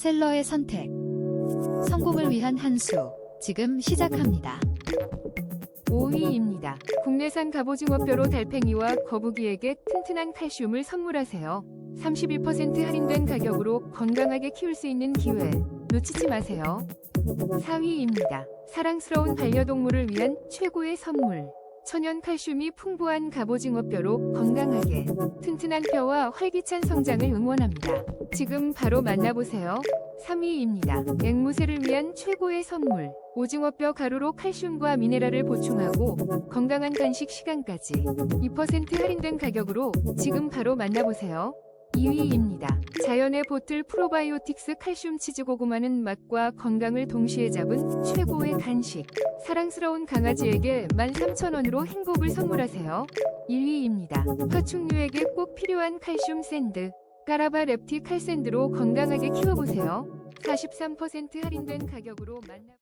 셀러의 선택. 성공을 위한 한 수. 지금 시작합니다. 5위입니다. 국내산 갑오징어뼈로 달팽이와 거북이에게 튼튼한 칼슘을 선물하세요. 31% 할인된 가격으로 건강하게 키울 수 있는 기회 놓치지 마세요. 4위입니다. 사랑스러운 반려동물을 위한 최고의 선물. 천연 칼슘이 풍부한 갑오징어뼈로 건강하게 튼튼한 뼈와 활기찬 성장을 응원합니다. 지금 바로 만나보세요. 3위입니다. 앵무새를 위한 최고의 선물. 오징어뼈 가루로 칼슘과 미네랄을 보충하고 건강한 간식 시간까지 2% 할인된 가격으로 지금 바로 만나보세요. 2위입니다. 자연의 보틀 프로바이오틱스 칼슘 치즈 고구마는 맛과 건강을 동시에 잡은 최고의 간식. 사랑스러운 강아지에게 13,000원으로 행복을 선물하세요. 1위입니다. 파충류에게 꼭 필요한 칼슘 샌드. 까라바 랩티 칼샌드로 건강하게 키워보세요. 43% 할인된 가격으로 만나